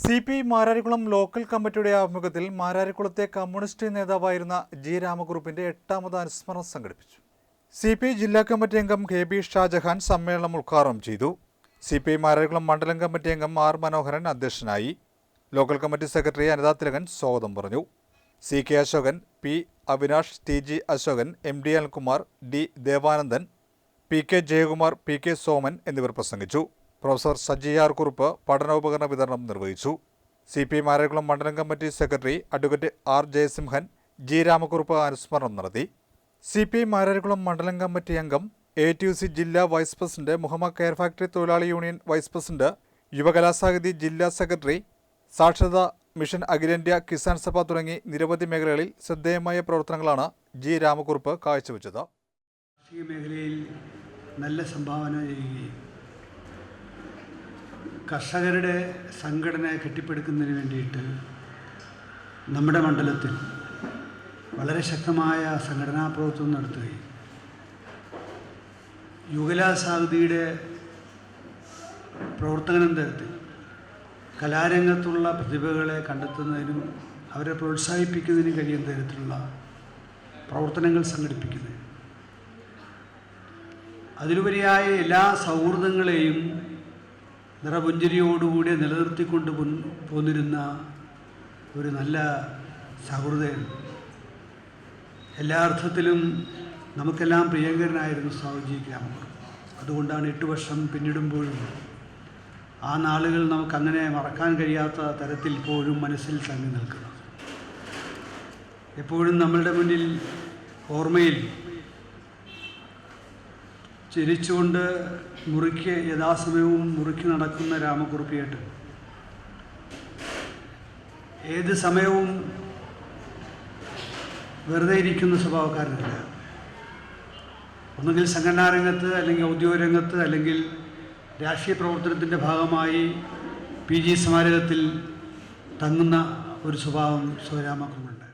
C P Mararikulam local കമ്മിറ്റിയുടെ ആഭിമുഖ്യത്തിൽ മാരാരിക്കുളത്തെ communist നേതാവായിരുന്ന ജി രാമകുറുപ്പിന്റെ എട്ടാമത് അനുസ്മരണം സംഘടിപ്പിച്ചു. സി പി ജില്ലാ കമ്മിറ്റി അംഗം കെ ബി ഷാജഹാൻ സമ്മേളനം ഉദ്ഘാടനം ചെയ്തു. സി പി മാരാരിക്കുളം മണ്ഡലം കമ്മിറ്റി അംഗം ആർ മനോഹരൻ അധ്യക്ഷനായി. Local committee secretary Anitha Thilakan സ്വാഗതം പറഞ്ഞു. C K Ashokan P Avinash T G Ashokan M D Anilkumar D Devanandan P K Jayakumar P K Soman എന്നിവർ പ്രസംഗിച്ചു. പ്രൊഫസർ സജിയാർ കുറുപ്പ് പഠനോപകരണ വിതരണം നിർവഹിച്ചു. സി പി മാരകുളം മണ്ഡലം committee secretary advocate R Jayasimhan G Ramakurup അനുസ്മരണം നടത്തി. സി പി മാരാരിക്കുളം മണ്ഡലം committee അംഗം എ ടി യു സി ജില്ലാ vice president Muhammad care factory തൊഴിലാളി യൂണിയൻ വൈസ് പ്രസിഡന്റ് യുവകലാസാഹിതി ജില്ലാ സെക്രട്ടറി സാക്ഷരതാ മിഷൻ അഖിലേന്ത്യാ കിസാൻ സഭ തുടങ്ങി നിരവധി മേഖലകളിൽ ശ്രദ്ധേയമായ പ്രവർത്തനങ്ങളാണ് ജി രാമകുറുപ്പ് കാഴ്ചവെച്ചത്. കാർഷിക മേഖലയിൽ നല്ല സംഭാവന ചെയ്യുകയും കർഷകരുടെ സംഘടന കെട്ടിപ്പടുക്കുന്നതിന് വേണ്ടിയിട്ട് നമ്മുടെ മണ്ഡലത്തിൽ വളരെ ശക്തമായ സംഘടനാ പ്രവർത്തനം നടത്തുകയും യുഗലാസാഗതിയുടെ പ്രവർത്തനാന്തരത്തിൽ കലാരംഗത്തുള്ള പ്രതിഭകളെ കണ്ടെത്തുന്നതിനും അവരെ പ്രോത്സാഹിപ്പിക്കുന്നതിനും കഴിയുന്ന തരത്തിലുള്ള പ്രവർത്തനങ്ങൾ സംഘടിപ്പിക്കുന്നത്. അതിലുപരിയായ എല്ലാ സൗഹൃദങ്ങളെയും നിറപുഞ്ചരിയോടുകൂടി നിലനിർത്തിക്കൊണ്ട് പോന്നിരുന്ന ഒരു നല്ല സൗഹൃദയാണ് എല്ലാ അർത്ഥത്തിലും നമുക്കെല്ലാം പ്രിയങ്കരനായിരുന്നു സ്വാമിജി ഗ്രാമം. അതുകൊണ്ടാണ് എട്ട് വർഷം പിന്നിടുമ്പോഴും ആ നാളുകൾ നമുക്കങ്ങനെ മറക്കാൻ കഴിയാത്ത തരത്തിൽ ഇപ്പോഴും മനസ്സിൽ തങ്ങി നിൽക്കുന്നത്. എപ്പോഴും നമ്മളുടെ മുന്നിൽ ഓർമ്മയിൽ ചിരിച്ചുകൊണ്ട് മുറിക്ക് യഥാസമയവും മുറിക്ക് നടക്കുന്ന രാമകുറുപ്പിയേട്ട് ഏത് സമയവും വെറുതെ ഇരിക്കുന്ന സ്വഭാവക്കാരനല്ല. ഒന്നുകിൽ സംഘടനാ രംഗത്ത് അല്ലെങ്കിൽ ഔദ്യോഗിക രംഗത്ത് അല്ലെങ്കിൽ രാഷ്ട്രീയ പ്രവർത്തനത്തിന്റെ ഭാഗമായി പി ജി സ്മാരകത്തിൽ തങ്ങുന്ന ഒരു സ്വഭാവം സ്വരാമക്കുന്നുണ്ട്